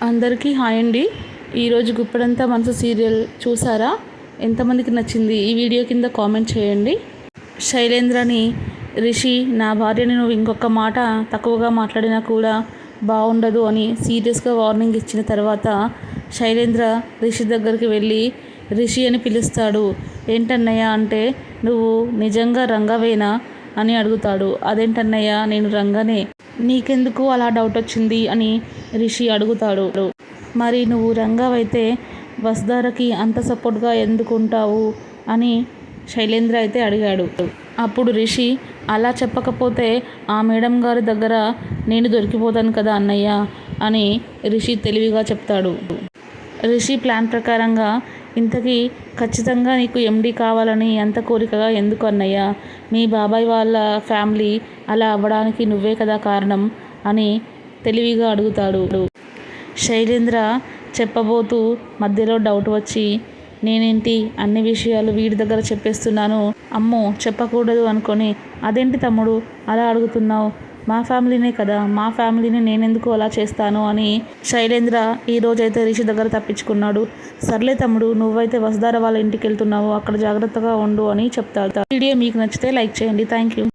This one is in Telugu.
అందరికీ హాయ్ అండి. ఈరోజు గుప్పడంతా మనసు సీరియల్ చూసారా? ఎంతమందికి నచ్చింది? ఈ వీడియో కింద కామెంట్ చేయండి. శైలేంద్రని రిషి నా భార్యని నువ్వు ఇంకొక మాట తక్కువగా మాట్లాడినా కూడా బాగుండదు అని సీరియస్గా వార్నింగ్ ఇచ్చిన తర్వాత శైలేంద్ర రిషి దగ్గరికి వెళ్ళి రిషి అని పిలుస్తాడు. ఏంటన్నయ్య అంటే నువ్వు నిజంగా రంగవేనా? అని అడుగుతాడు. అదేంటన్నయ్య నేను రంగనే. నీకెందుకు అలా డౌట్ వచ్చింది? అని రిషి అడుగుతాడు. మరి నువ్వు రంగవైతే వసుధారకి అంత సపోర్ట్గా ఎందుకుంటావు? అని శైలేంద్ర అయితే అడిగాడు. అప్పుడు రిషి అలా చెప్పకపోతే ఆ మేడం గారి దగ్గర నేను దొరికిపోతాను కదా అన్నయ్య? అని రిషి తెలివిగా చెప్తాడు. రిషి ప్లాన్ ప్రకారంగా ఇంతకీ ఖచ్చితంగా నీకు ఎండి కావాలని అంత కోరికగా ఎందుకు అన్నయ్య? మీ బాబాయ్ వాళ్ళ ఫ్యామిలీ అలా అవ్వడానికి నువ్వే కదా కారణం? అని తెలివిగా అడుగుతాడు. శైలేంద్ర చెప్పబోతూ మధ్యలో డౌట్ వచ్చి నేనేంటి అన్ని విషయాలు వీడి దగ్గర చెప్పేస్తున్నాను? అమ్మో చెప్పకూడదు అనుకొని అదేంటి తమ్ముడు అలా అడుగుతున్నావు? మా ఫ్యామిలీనే కదా మా ఫ్యామిలీని నేనెందుకు అలా చేస్తాను? అని శైలేంద్ర ఈ రోజైతే రిషి దగ్గర తప్పించుకున్నాడు. సర్లే తమ్ముడు నువ్వైతే వసుధార వాళ్ళ ఇంటికి వెళ్తున్నావు అక్కడ జాగ్రత్తగా ఉండు అని చెప్తాడు. వీడియో మీకు నచ్చితే లైక్ చేయండి. Thank you.